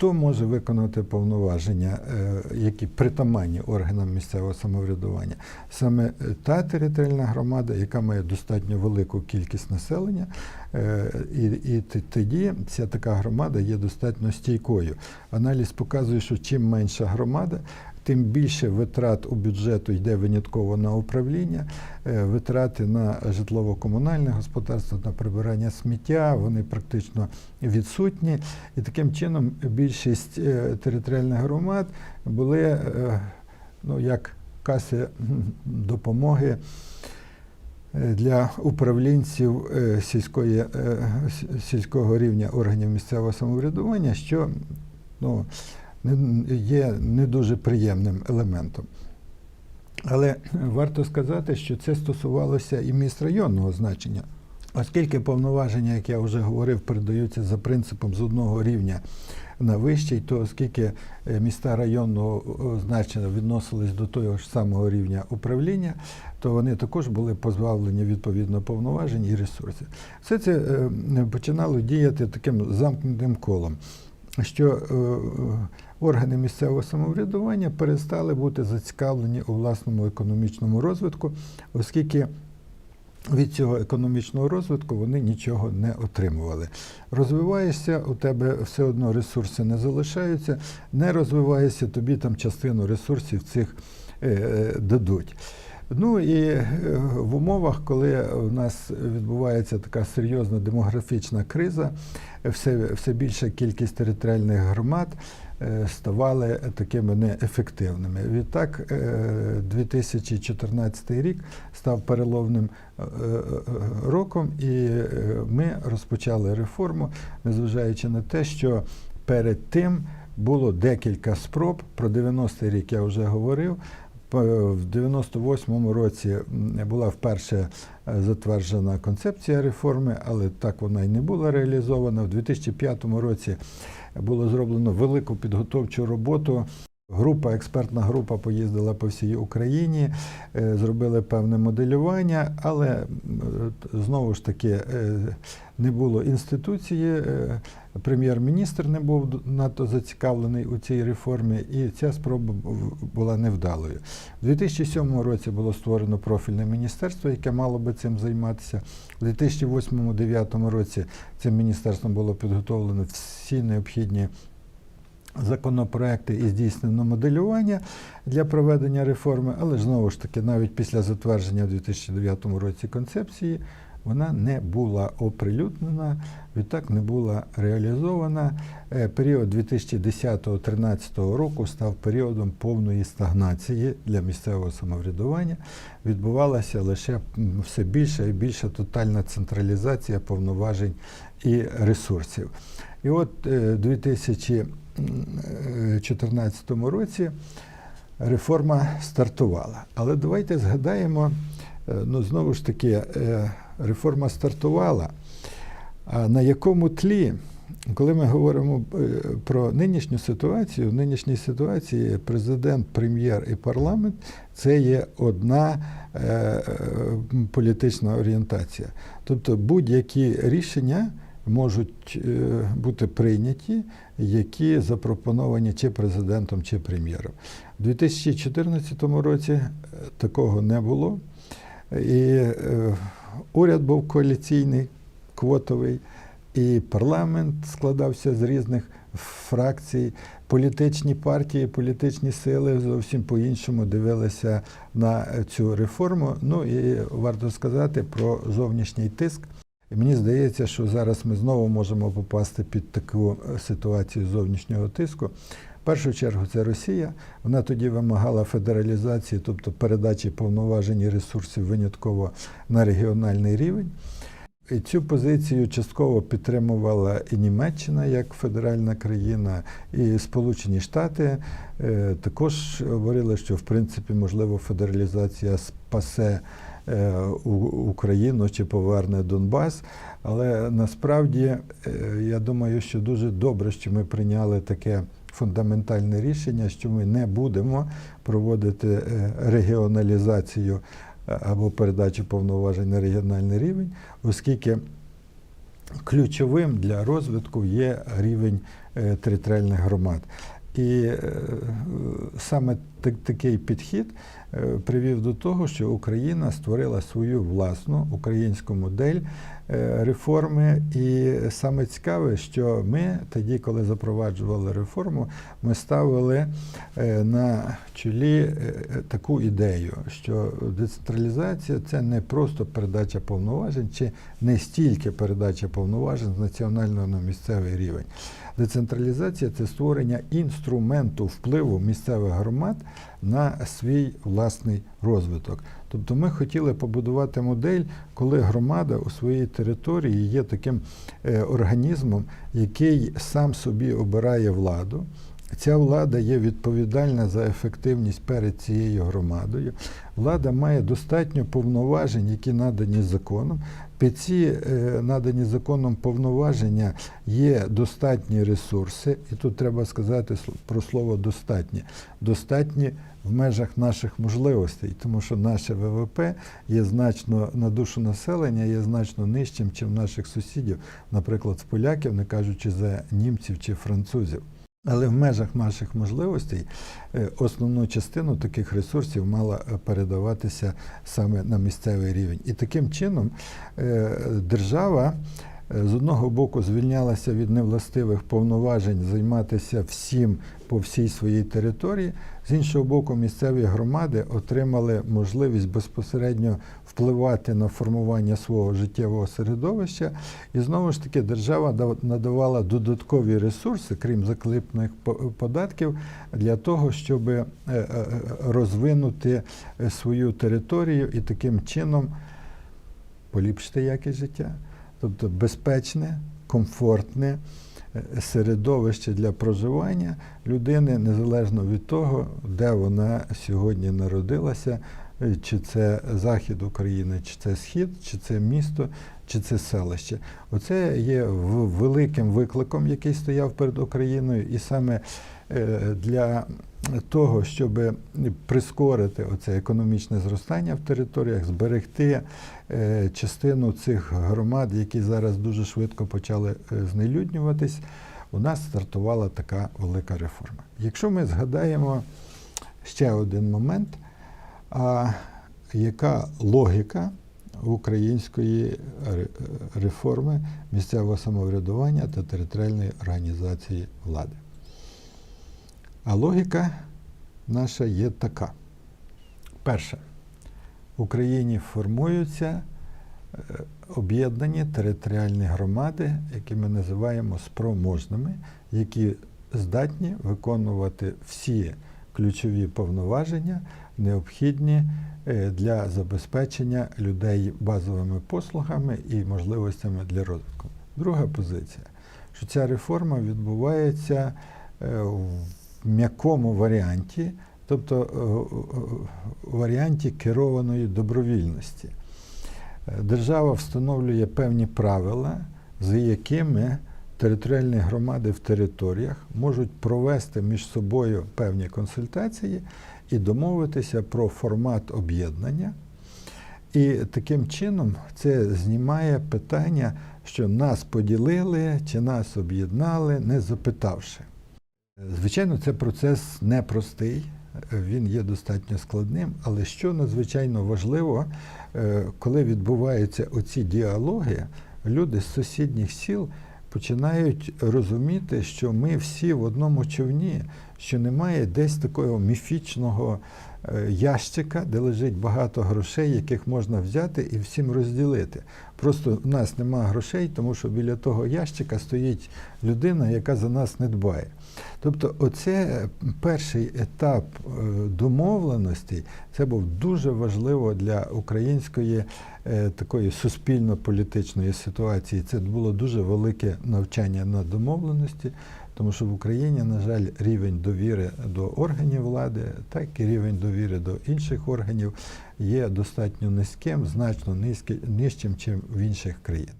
Хто може виконати повноваження, е, які притаманні органам місцевого самоврядування? Саме е, та територіальна громада, яка має достатньо велику кількість населення, е, і, і тоді ця така громада є достатньо стійкою. Аналіз показує, що чим менша громада, тим більше витрат у бюджету йде винятково на управління, е, витрати на житлово-комунальне господарство, на прибирання сміття, вони практично відсутні. І таким чином більшість е, територіальних громад були е, ну, як каси допомоги для управлінців сільської, сільського рівня органів місцевого самоврядування, що ну, є не дуже приємним елементом. Але варто сказати, що це стосувалося і міст районного значення, оскільки повноваження, як я вже говорив, передаються за принципом з одного рівня на вищий, то оскільки е, міста районного е, значення відносились до того ж самого рівня управління, то вони також були позбавлені відповідно повноважень і ресурсів. Все це е, починало діяти таким замкнутим колом, що органи місцевого самоврядування перестали бути зацікавлені у власному економічному розвитку, оскільки від цього економічного розвитку вони нічого не отримували. Розвиваєшся, у тебе все одно ресурси не залишаються, не розвиваєшся, тобі там частину ресурсів цих е, е, дадуть. Ну і е, в умовах, коли у нас відбувається така серйозна демографічна криза, все, все більша кількість територіальних громад е, ставали такими неефективними. Відтак, е, 2014 рік став переломним е, е, роком, і е, ми розпочали реформу, незважаючи на те, що перед тим було декілька спроб. Про 90-й рік я вже говорив. В 98-му році була вперше е, затверджена концепція реформи, але так вона й не була реалізована. В 2005 році було зроблено велику підготовчу роботу. Група, експертна група поїздила по всій Україні, е, зробили певне моделювання, але е, знову ж таки е, не було інституції, прем'єр-міністр не був надто зацікавлений у цій реформі, і ця спроба була невдалою. У 2007 році було створено профільне міністерство, яке мало би цим займатися. У 2008-2009 році цим міністерством було підготовлено всі необхідні законопроекти і здійснено моделювання для проведення реформи, але знову ж таки, навіть після затвердження у 2009 році концепції вона не була оприлюднена, відтак не була реалізована. Е, Період 2010-2013 року став періодом повної стагнації для місцевого самоврядування. Відбувалася лише все більша і більша тотальна централізація повноважень і ресурсів. І от е, 2014 році реформа стартувала. Але давайте згадаємо, е, ну знову ж таки, е, реформа стартувала. А на якому тлі, коли ми говоримо е, про нинішню ситуацію, в нинішній ситуації президент, прем'єр і парламент це є одна е, е, політична орієнтація. Тобто будь-які рішення можуть е, бути прийняті, які запропоновані чи президентом, чи прем'єром. У 2014 році е, такого не було. І е, уряд був коаліційний, квотовий, і парламент складався з різних фракцій. Політичні партії, політичні сили зовсім по-іншому дивилися на цю реформу. Ну і варто сказати про зовнішній тиск. І мені здається, що зараз ми знову можемо попасти під таку е, ситуацію зовнішнього тиску. В першу чергу це Росія. Вона тоді вимагала федералізації, тобто передачі повноважень і ресурсів винятково на регіональний рівень. І цю позицію частково підтримувала і Німеччина як федеральна країна, і Сполучені Штати е, також говорили, що в принципі можливо федералізація спасе Україну чи поверне Донбас. Але насправді е, я думаю, що дуже добре, що ми прийняли таке фундаментальне рішення, що ми не будемо проводити е, регіоналізацію е, або передачу повноважень на регіональний рівень, оскільки ключовим для розвитку є рівень е, територіальних громад. І е, саме так- такий підхід е, привів до того, що Україна створила свою власну українську модель е, реформи. І саме цікаве, що ми тоді, коли запроваджували реформу, ми ставили е, на чолі таку ідею, що децентралізація це не просто передача повноважень, чи не стільки передача повноважень з національного на місцевий рівень. Децентралізація це створення інструменту впливу місцевих громад на свій власний розвиток. Тобто ми хотіли побудувати модель, коли громада у своїй території є таким е, організмом, який сам собі обирає владу. Ця влада є відповідальна за ефективність перед цією громадою. Влада має достатньо повноважень, які надані законом. Під ці е, надані законом повноваження є достатні ресурси, і тут треба сказати про слово достатні. Достатні в межах наших можливостей, тому що наше ВВП є значно на душу населення, є значно нижчим, ніж в наших сусідів, наприклад, з поляків, не кажучи за німців чи французів. Але в межах наших можливостей е, основну частину таких ресурсів мала е, передаватися саме на місцевий рівень. І таким чином е, держава з одного боку звільнялася від невластивих повноважень займатися всім по всій своїй території, з іншого боку, місцеві громади отримали можливість безпосередньо впливати на формування свого життєвого середовища. І знову ж таки держава дав- надавала додаткові ресурси, крім заклипних по- податків, для того, щоб е, е, розвинути свою територію і таким чином поліпшити якість життя, тобто безпечне, комфортне е, середовище для проживання людини незалежно від того, де вона сьогодні народилася, е, чи це захід України, чи це схід, чи це місто, чи це селище. Оце є великим викликом, який стояв перед Україною, і саме е, для того, щоб прискорити оце економічне зростання в територіях, зберегти е, частину цих громад, які зараз дуже швидко почали е, знелюднюватись, у нас стартувала така велика реформа. Якщо ми згадаємо ще один момент, а яка логіка української реформи місцевого самоврядування та територіальної організації влади? А логіка наша є така. Перше, в Україні формуються е, об'єднані територіальні громади, які ми називаємо спроможними, які здатні виконувати всі ключові повноваження, необхідні е, для забезпечення людей базовими послугами і можливостями для розвитку. Друга позиція, що ця реформа відбувається е, в м'якому варіанті, тобто е, е, варіанті керованої добровільності. Е, Держава встановлює певні правила, за якими територіальні громади в територіях можуть провести між собою певні консультації і домовитися про формат об'єднання. І таким чином це знімає питання, що нас поділили чи нас об'єднали, не запитавши. Звичайно, це процес непростий, він є достатньо складним, але що надзвичайно важливо, е, коли відбуваються оці діалоги, люди з сусідніх сіл починають розуміти, що ми всі в одному човні, що немає десь такого міфічного е, ящика, де лежить багато грошей, яких можна взяти і всім розділити. Просто в нас немає грошей, тому що біля того ящика стоїть людина, яка за нас не дбає. Тобто, оце е, перший етап е, домовленостей, це був дуже важливо для української такої суспільно-політичної ситуації. Це було дуже велике навчання на домовленості, тому що в Україні, на жаль, рівень довіри до органів влади, так і рівень довіри до інших органів є достатньо низьким, значно низьким, нижчим, ніж в інших країнах.